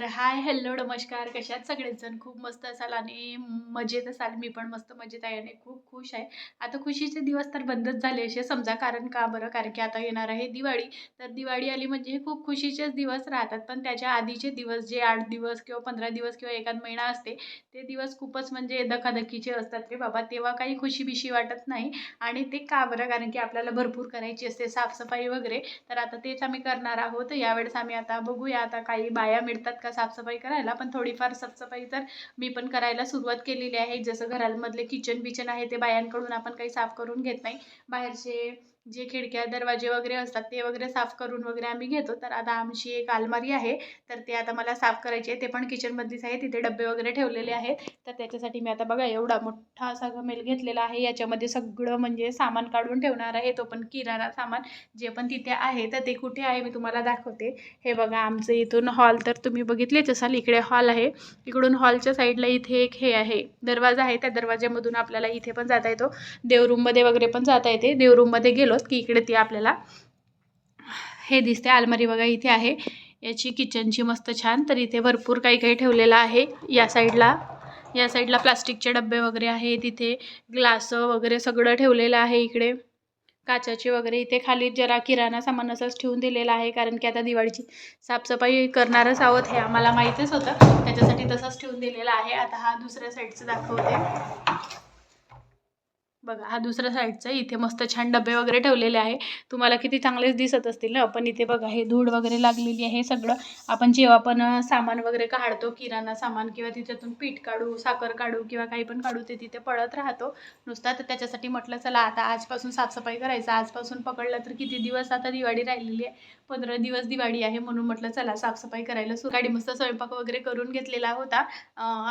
तर hi hello नमस्कार. कशात? सगळेजण खूप मस्त असाल आणि मजेत असाल. मी पण मस्त मजेत आहे आणि खूप खुश आहे. आता खुशीचे दिवस तर बंदच झाले असे समजा. कारण का बरं? कारण की आता येणार आहे दिवाळी. तर दिवाळी आली म्हणजे खूप खुशीचेच दिवस राहतात. पण त्याच्या आधीचे दिवस जे आठ दिवस किंवा पंधरा दिवस किंवा एखाद महिना असते ते दिवस खूपच म्हणजे धकाधकीचे असतात. रे बाबा तेव्हा काही खुशी बिशी वाटत नाही. आणि ते का बरं? कारण की आपल्याला भरपूर करायची असते साफसफाई वगैरे. तर आता तेच आम्ही करणार आहोत. यावेळेस आम्ही आता बघूया. आता काही बाया मिळतात का साफसफाई करायला पण थोडीफार साफसफाई तर मी पण करायला सुरुवात केलेली आहे. जसं घरांमधले किचन बिचन आहे ते बायांकडून आपण काही साफ करून घेत नाही. बाहेरचे जे खिडक्या दरवाजे वगैरे असतात ते वगैरे साफ करून वगैरे आम्ही घेतो. तर आता आमची एक अलमारी आहे तर ते आता मला साफ करायची आहे. ते पण किचनमधलीच आहे. तिथे डबे वगैरे ठेवलेले आहेत. तर त्याच्यासाठी मी आता बघा एवढा मोठा असा गमेल घेतलेला आहे. याच्यामध्ये सगळं म्हणजे सामान काढून ठेवणार आहे. तो पण किराणा सामान जे पण तिथे आहे तर ते कुठे आहे मी तुम्हाला दाखवते. हे बघा आमचं इथून हॉल तर तुम्ही बघितलेच असाल. इकडे हॉल आहे. इकडून हॉलच्या साईडला इथे एक हे आहे. दरवाजा आहे. त्या दरवाज्यामधून आपल्याला इथे पण जाता येतो. देवरूममध्ये वगैरे पण जाता येते. देवरूममध्ये दिवस की इकडे ती आपल्याला हे दिसते. अलमारी बघा इथे आहे. याची किचनची मस्त छान. तर इथे भरपूर काही काही ठेवलेलं आहे या साईडला. या साईडला प्लास्टिकचे डबे वगैरे आहे तिथे ग्लास वगैरे सगळं ठेवलेलं आहे इकडे. काचाचे वगैरे इथे खाली जरा किराणा सामान असंच ठेवून दिलेलं आहे. कारण की आता दिवाळीची साफसफाई करणारच आहोत हे आम्हाला माहितीच होतं. त्याच्यासाठी तसंच ठेवून दिलेलं आहे. आता हा दुसऱ्या साईडचं दाखवते. बघा हा दुसऱ्या साईडचा इथे मस्त छान डबे वगैरे ठेवलेले आहे. तुम्हाला किती चांगलेच दिसत असतील ना? पण इथे बघा हे धूळ वगैरे लागलेली आहे सगळं. आपण जेव्हा पण सामान वगैरे काढतो किराणा सामान किंवा तिच्यातून पीठ काढू साखर काढू किंवा काही पण काढू ते तिथे पडत राहतो. नुसता तर त्याच्यासाठी म्हटलं चला आता आजपासून साफसफाई करायचं. आजपासून पकडलं तर किती दिवस आता दिवाळी राहिलेली आहे? पंधरा दिवस दिवाळी आहे म्हणून म्हटलं चला साफसफाई करायला सुरू. गाडी मस्त स्वयंपाक वगैरे करून घेतलेला होता.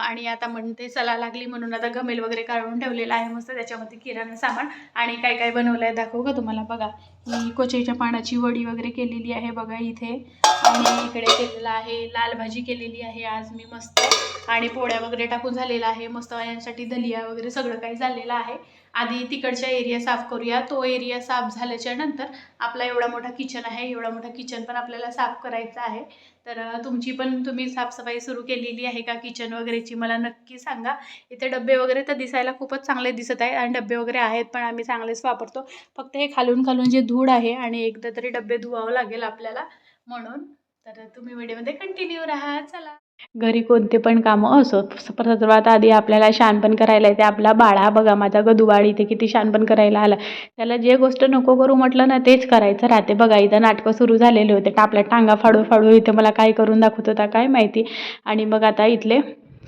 आणि आता म्हणते चला लागली म्हणून आता गमेल वगैरे काढून ठेवलेला आहे मस्त. त्याच्यामध्ये किराणा सामान आणि काय काय बनवलं आहे दाखवू का तुम्हाला? बघा मी कोचईच्या पानाची वडी वगैरे केलेली आहे बघा इथे. आणि इकडे केलेलं आहे लाल भाजी केलेली आहे आज मी मस्त. आणि पोळ्या वगैरे टाकून झालेला आहे मस्त यांसाठी दलिया वगैरे सगळं काही झालेलं आहे. आधी तिकडचा एरिया साफ करूया. तो एरिया साफ झाल्याच्यानंतर आपला एवढा मोठा किचन आहे एवढा मोठा किचन पण आपल्याला साफ करायचा आहे. तर तुमची पण तुम्ही साफसफाई सुरू केलेली आहे का किचन वगैरेची? मला नक्की सांगा. इथे डबे वगैरे तर दिसायला खूपच चांगले दिसत आहे आणि डबे वगैरे आहेत पण आम्ही चांगलेच वापरतो. फक्त हे खालून खालून जे धूळ आहे आणि एकदा तरी डबे धुवावं लागेल आपल्याला म्हणून. तर तुम्ही व्हिडिओमध्ये कंटिन्यू राहा. चला. घरी कोणते पण कामं असो सर्वात आधी आपल्याला शानपण करायला येते. आपला बाळा बघा माझा गदूबाळ इथे किती शानपण करायला आला. त्याला जे गोष्ट नको करू म्हटलं ना तेच करायचं राहते. बघा इथं नाटकं सुरू झालेले होते. आपल्या टांगा फाडू फाडू इथे मला काय करून दाखवत होता काय माहिती. आणि मग आता इथले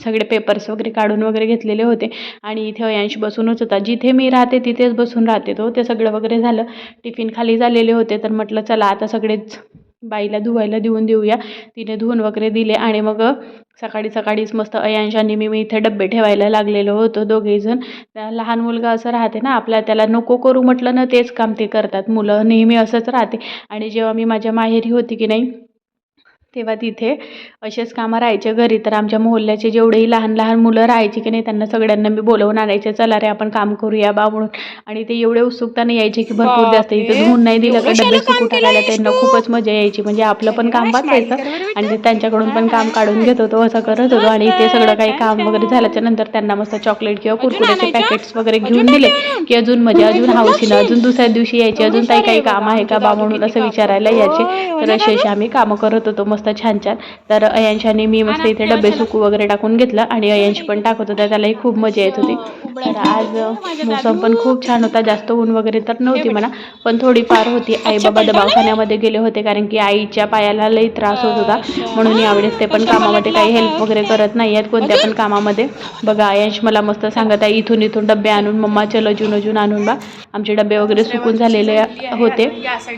सगळे पेपर्स वगैरे काढून वगैरे घेतलेले होते. आणि इथे अयांश बसूनच होता. जिथे मी राहते तिथेच बसून राहते तो. ते सगळं वगैरे झालं. टिफिन खाली झालेले होते. तर म्हटलं चला आता सगळेच बाईला धुवायला देऊन देऊया. तिने धुवून वगैरे दिले आणि मग सकाळी सकाळीच मस्त अयांशाने मी मी इथे डब्बे ठेवायला लागलेलो होतो दोघेजण. लहान मुलगा असं राहते ना आपल्या त्याला नको करू म्हटलं ना तेच काम ते करतात. मुलं नेहमी असंच राहते. आणि जेव्हा मी माझ्या माहेरी होती की नाही तेव्हा तिथे असेच कामं राहायचे. घरी तर आमच्या मोहल्ल्याचे जेवढेही लहान लहान मुलं राहायची की नाही त्यांना सगळ्यांना मी बोलवून आणायचे चला रे आपण काम करूया बा म्हणून. आणि ते एवढे उत्सुकताने यायचे की भरपूर जास्त इथं धुवून नाही दिलं का डबे सुकू टाकायला त्यांना खूपच मजा यायची. म्हणजे आपलं पण काम वाचायचं आणि त्यांच्याकडून पण काम काढून घेत होतो असं करत होतो. आणि ते सगळं काही काम वगैरे झाल्याच्यानंतर त्यांना मस्त चॉकलेट किंवा कुरकुऱ्याचे पॅकेट्स वगैरे घेऊन दिले. की अजून मजा अजून हौशीनं अजून दुसऱ्या दिवशी यायची अजून काही काही काम आहे का बा म्हणून असं विचारायला यायचे. तर असे असे आम्ही कामं करत होतो मस्त छान छान. तर अयांशाने मी मस्त इथे डबे सुकू वगैरे टाकून घेतलं आणि अयांश पण टाकत होता त्यालाही खूप मजा येत होती. तर आज मोसम पण खूप छान होता. जास्त ऊन वगैरे तर नव्हती म्हणा. पण थोडीफार होती. आई बाबा दवाखान्यामध्ये गेले होते कारण की आईच्या पायाला लई त्रास होत होता. म्हणून यावेळेस ते पण कामामध्ये काही हेल्प वगैरे करत नाही आहेत. कोणत्या पण कामामध्ये. बघा अयांश मला मस्त सांगत आहे इथून इथून डबे आणून मम्मा चल अजून अजून आणून बा. आमचे डबे वगैरे सुकून झालेले होते.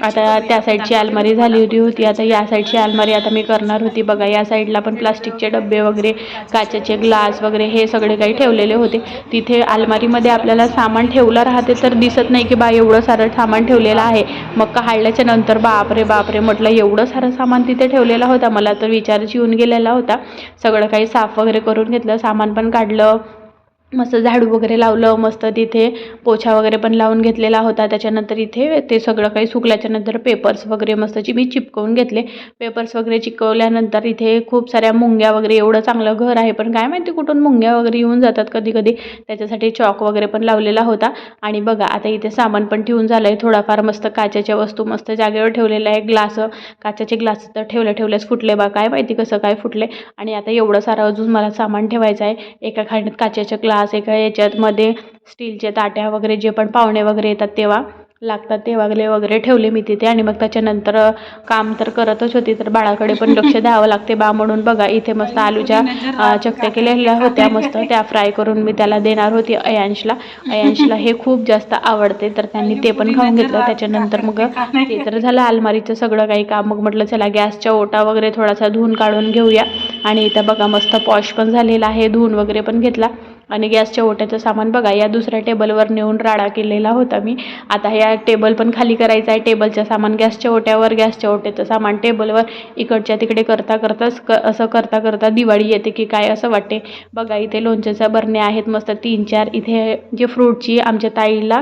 आता त्या साईडची अलमारी झाली होती होती. आता या साईडची अलमारी आता मी करणार होती. बघा या साईडला पण प्लास्टिकचे डबे वगैरे काचेचे ग्लास वगैरे हे सगळे काही ठेवलेले होते. तिथे अलमारीमध्ये आपल्याला सामान ठेवलं राहते तर दिसत नाही की बा एवढं सारं सामान ठेवलेलं आहे. मग काढल्याच्या नंतर बापरे बापरे म्हटलं एवढं सारं सामान तिथे ठेवलेला होता. मला तर विचारच येऊन गेलेला होता. सगळं काही साफ वगैरे करून घेतलं. सामान पण काढलं. मस्त झाडू वगैरे लावलं मस्त तिथे पोछा वगैरे पण लावून घेतलेला होता. त्याच्यानंतर इथे ते सगळं काही सुकल्याच्यानंतर पेपर्स वगैरे मस्तची मी चिपकवून घेतले. पेपर्स वगैरे चिकवल्यानंतर इथे खूप साऱ्या मुंग्या वगैरे एवढं चांगलं घर आहे. पण काय माहिती कुठून मुंग्या वगैरे येऊन जातात कधी कधी त्याच्यासाठी चॉक वगैरे पण लावलेला होता. आणि बघा आता इथे सामान पण ठेवून झालं आहे थोडाफार मस्त काचेच्या वस्तू मस्त जागेवर ठेवलेल्या आहे ग्लास काचेचे ग्लास तर ठेवल्या ठेवल्यास फुटले बा. काय माहिती कसं काय फुटले. आणि आता एवढं सारं अजून मला सामान ठेवायचं आहे. एका खंडात काचेचे ग्लास एका याच्यातमध्ये स्टीलच्या ताट्या वगैरे जे पण पाहुणे वगैरे येतात तेव्हा लागतात तेव्हा वगैरे वगैरे ठेवले मी तिथे. आणि मग त्याच्यानंतर काम तर करतच होती तर बाळाकडे पण लक्ष द्यावं लागते. बा म्हणून बघा इथे मस्त आलूच्या चकत्या केलेल्या होत्या मस्त. त्या फ्राय करून मी त्याला देणार होती अयांशला. अयांशला हे खूप जास्त आवडते तर त्यांनी ते पण खाऊन घेतलं. त्याच्यानंतर मग ते तर झालं अलमारीचं सगळं काही काम. मग म्हटलं चला गॅसच्या ओटा वगैरे थोडासा धुवून काढून घेऊया. आणि इथं बघा मस्त पॉश पण झालेला आहे धुवून वगैरे पण घेतला. आणि गॅसच्या ओट्याचं सामान बघा या दुसऱ्या टेबलवर नेऊन राडा केलेला होता मी. आता या टेबल पण खाली करायचं आहे. टेबलचं सामान गॅसच्या ओट्यावर गॅसच्या ओट्याचं सामान टेबलवर. इकडच्या तिकडे करता करताच क असं करता करता दिवाळी येते की काय असं वाटते. बघा इथे लोणच्याच्या बरण्या आहेत मस्त. तीन चार इथे जे फ्रूटची आमच्या ताईला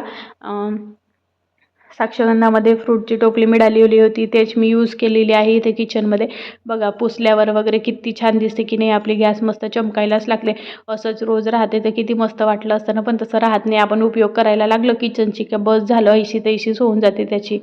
साक्षगंधामध्ये फ्रूटची टोपली मिळालेली होती. तेच मी यूज केलेली आहे इथे किचनमध्ये बघा पुसल्यावर वगैरे किती छान दिसते की नाही आपली गॅस मस्त चमकायलाच लागले असंच रोज राहते तर किती मस्त वाटलं असतं ना पण तसं राहत नाही. आपण उपयोग करायला लागलो किचनची का बस झालं ऐशी तैशीच होऊन जाते त्याची.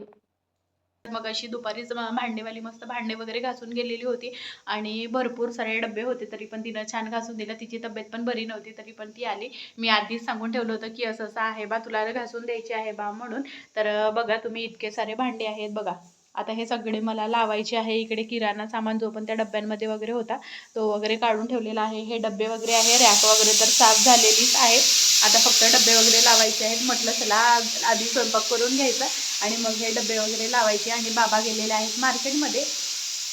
मग अशी दुपारीच भांडेवाली मस्त भांडे वगैरे घासून गेलेली होती. आणि भरपूर सारे डबे होते तरी पण तिनं छान घासून दिलं. तिची तब्येत पण बरी नव्हती तरी पण ती आली. मी आधीच सांगून ठेवलं होतं की असं असं आहे बा तुला घासून द्यायची आहे बा म्हणून. तर बघा तुम्ही इतके सारे भांडे आहेत बघा. आता हे सगळे मला लावायचे आहे. इकडे किराणा सामान जो पण त्या डब्यांमध्ये वगैरे होता तो वगैरे काढून ठेवलेला आहे. हे डबे वगैरे आहे रॅक वगैरे तर साफ झालेलीच आहे. आता फक्त डबे वगैरे लावायचे आहेत. म्हटलं चला आधी स्वयंपाक करून घ्यायचा. आणि मग हे डबे वगैरे लावायचे आणि बाबा गेलेले आहेत मार्केटमध्ये.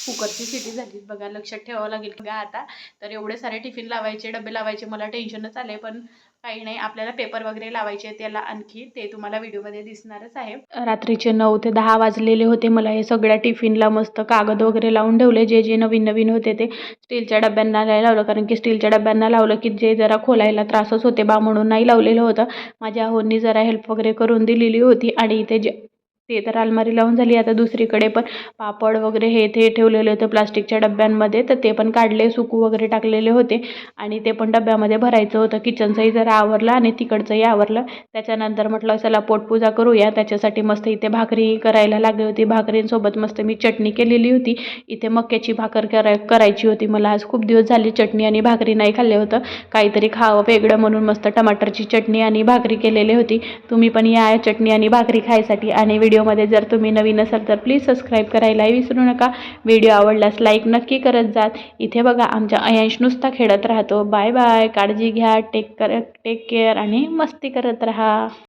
कुकरची सिटी झाली बघा लक्षात ठेवावं लागेल. बघा आता तर एवढे सारे टिफिन लावायचे डबे लावायचे मला टेन्शनच आले पण काही नाही आपल्याला पेपर वगैरे लावायचे त्याला आणखी ते तुम्हाला व्हिडिओमध्ये दिसणारच आहे. रात्रीचे नऊ ते दहा वाजलेले होते मला हे सगळ्या टिफिनला मस्त कागद वगैरे लावून ठेवले जे जे नवीन नवीन होते ते स्टीलच्या डब्यांना नाही लावलं कारण की स्टीलच्या डब्यांना लावलं की जे जरा खोलायला त्रासच होते बा म्हणून नाही लावलेलं होतं. माझ्या आहोंनी जरा हेल्प वगैरे करून दिलेली होती आणि इथे जे ते तर अलमारी लावून झाली आता दुसरीकडे पण पापड वगैरे हे ते ठेवलेले होते प्लास्टिकच्या डब्यांमध्ये तर ते पण काढले सुकू वगैरे टाकलेले होते. आणि ते पण डब्यामध्ये भरायचं होतं. किचनचंही जरा आवरलं आणि तिकडचंही आवरलं. त्याच्यानंतर म्हटलं चला पोटपूजा करूया. त्याच्यासाठी मस्त इथे भाकरी करायला लागली होती. भाकरींसोबत मस्त मी चटणी केलेली होती. इथे मक्याची भाकर करा करायची होती. मला आज खूप दिवस झाली चटणी आणि भाकरी नाही खाल्ले होतं. काहीतरी खावं वेगळं म्हणून मस्त टमाटरची चटणी आणि भाकरी केलेली होती. तुम्ही पण या चटणी आणि भाकरी खायसाठी आणि व्हिडिओमध्ये जर तुम्ही नवीन असाल तर प्लीज सबस्क्राईब करायलाही विसरू नका. व्हिडिओ आवडल्यास लाईक नक्की करत जात इथे बघा आमच्या अयांश नुसता खेळत राहतो. बाय बाय काळजी घ्या. टेक कर टेक केअर आणि मस्ती करत राहा.